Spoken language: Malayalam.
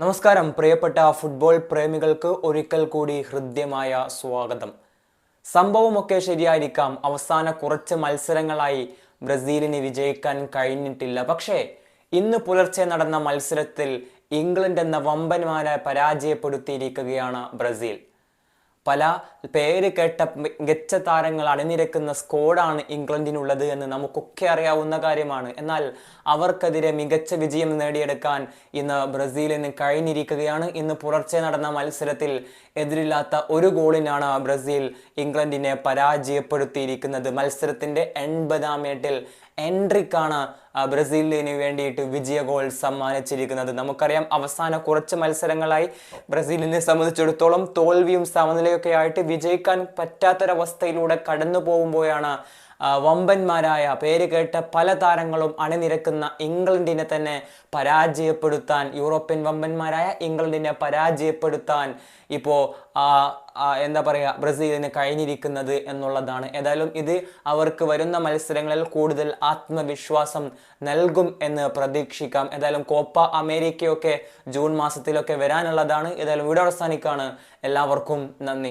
നമസ്കാരം. പ്രിയപ്പെട്ട ഫുട്ബോൾ പ്രേമികൾക്ക് ഒരിക്കൽ കൂടി ഹൃദ്യമായ സ്വാഗതം. സംഭവമൊക്കെ ശരിയായിരിക്കാം. അവസാന കുറച്ച് മത്സരങ്ങളായി ബ്രസീലിന് വിജയിക്കാൻ കഴിഞ്ഞിട്ടില്ല. പക്ഷേ ഇന്ന് പുലർച്ചെ നടന്ന മത്സരത്തിൽ ഇംഗ്ലണ്ട് എന്ന വമ്പന്മാരെ പരാജയപ്പെടുത്തിയിരിക്കുകയാണ് ബ്രസീൽ. പല പേര് കേട്ട മികച്ച താരങ്ങൾ അണിനിരക്കുന്ന സ്കോഡാണ് ഇംഗ്ലണ്ടിനുള്ളത് എന്ന് നമുക്കൊക്കെ അറിയാവുന്ന കാര്യമാണ്. എന്നാൽ അവർക്കെതിരെ മികച്ച വിജയം നേടിയെടുക്കാൻ ഇന്ന് ബ്രസീലിന് കഴിഞ്ഞിരിക്കുകയാണ്. ഇന്ന് പുലർച്ചെ നടന്ന മത്സരത്തിൽ എതിരില്ലാത്ത ഒരു ഗോളിനാണ് ബ്രസീൽ ഇംഗ്ലണ്ടിനെ പരാജയപ്പെടുത്തിയിരിക്കുന്നത്. മത്സരത്തിന്റെ എൺപതാം മിനിറ്റിൽ എൻട്രിക്കാണ് ബ്രസീലിന് വേണ്ടിയിട്ട് വിജയ ഗോൾ സമ്മാനിച്ചിരിക്കുന്നത്. നമുക്കറിയാം അവസാന കുറച്ച് മത്സരങ്ങളായി ബ്രസീലിനെ സംബന്ധിച്ചിടത്തോളം തോൽവിയും സമനിലയൊക്കെ ആയിട്ട് വിജയിക്കാൻ പറ്റാത്തൊരവസ്ഥയിലൂടെ കടന്നു പോകുമ്പോഴാണ് വമ്പന്മാരായ പേര് കേട്ട പല താരങ്ങളും അണിനിരക്കുന്ന ഇംഗ്ലണ്ടിനെ തന്നെ പരാജയപ്പെടുത്താൻ യൂറോപ്യൻ വമ്പന്മാരായ ഇംഗ്ലണ്ടിനെ പരാജയപ്പെടുത്താൻ ഇപ്പോൾ എന്താ പറയുക ബ്രസീലിന് കഴിഞ്ഞിരിക്കുന്നത് എന്നുള്ളതാണ്. ഏതായാലും ഇത് അവർക്ക് വരുന്ന മത്സരങ്ങളിൽ കൂടുതൽ ആത്മവിശ്വാസം നൽകും എന്ന് പ്രതീക്ഷിക്കാം. ഏതായാലും കോപ്പ അമേരിക്കയൊക്കെ ജൂൺ മാസത്തിലൊക്കെ വരാനുള്ളതാണ്. ഏതായാലും ഇവിടെ അവസാനിക്കാണ്. എല്ലാവർക്കും നന്ദി.